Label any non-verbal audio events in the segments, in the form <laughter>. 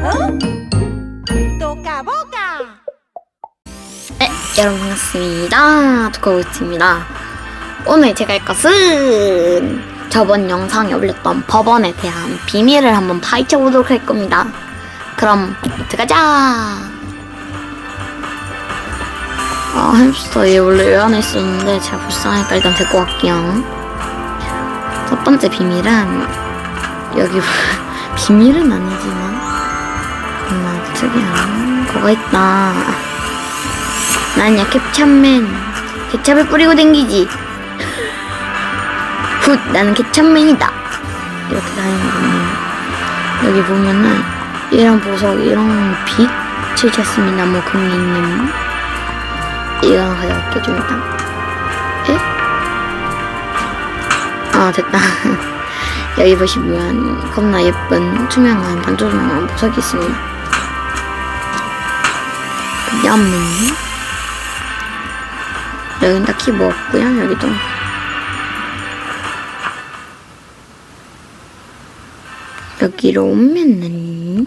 Toca boca. 네, 여러분 반갑습니다. 두꺼우입니다 오늘 제가 할 것은 저번 영상에 올렸던 법원에 대한 비밀을 한번 파헤쳐 보도록 할 겁니다. 그럼 들어가자. 아 햄스터 얘 원래 왜 안에 있었는데 제가 불쌍하니까 일단 데리고 갈게요. 첫 번째 비밀은 여기 <laughs> 비밀은 아니지만 하나 특이한 거가 있다. 난야 캡찹맨. 케찹을 뿌리고 댕기지. <laughs> 훗 나는 케찹맨이다. 이렇게 다니거든요 여기 보면은 이런 보석 이런 빛을 쳤습니다 뭐 금리님. 이거 가져갈게 좀 이따. 에? 아 됐다. <laughs> 여기 보시면 겁나 예쁜 투명한 반조명한 보석이 있습니다 그 다음은 여긴 딱히 뭐 없고요 여기도. 여기로 오면은.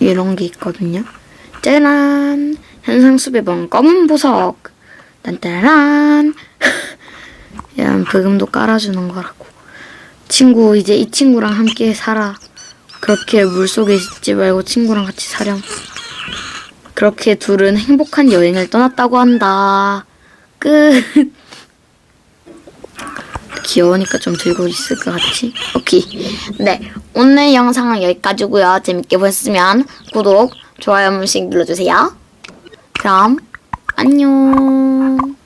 이런 게 있거든요. 짜란! 현상 수배번 검은 보석! 딴따란! <laughs> 이런 브금도 깔아주는 거라고. 친구 이제 이 친구랑 함께 살아 그렇게 물속에 있지 말고 친구랑 같이 사렴 그렇게 둘은 행복한 여행을 떠났다고 한다. 끝. 귀여우니까 좀 들고 있을 것 같지? 오케이. 네. 오늘 영상은 여기까지고요. 재밌게 보셨으면 구독, 좋아요 한 번씩 눌러주세요. 그럼, 안녕.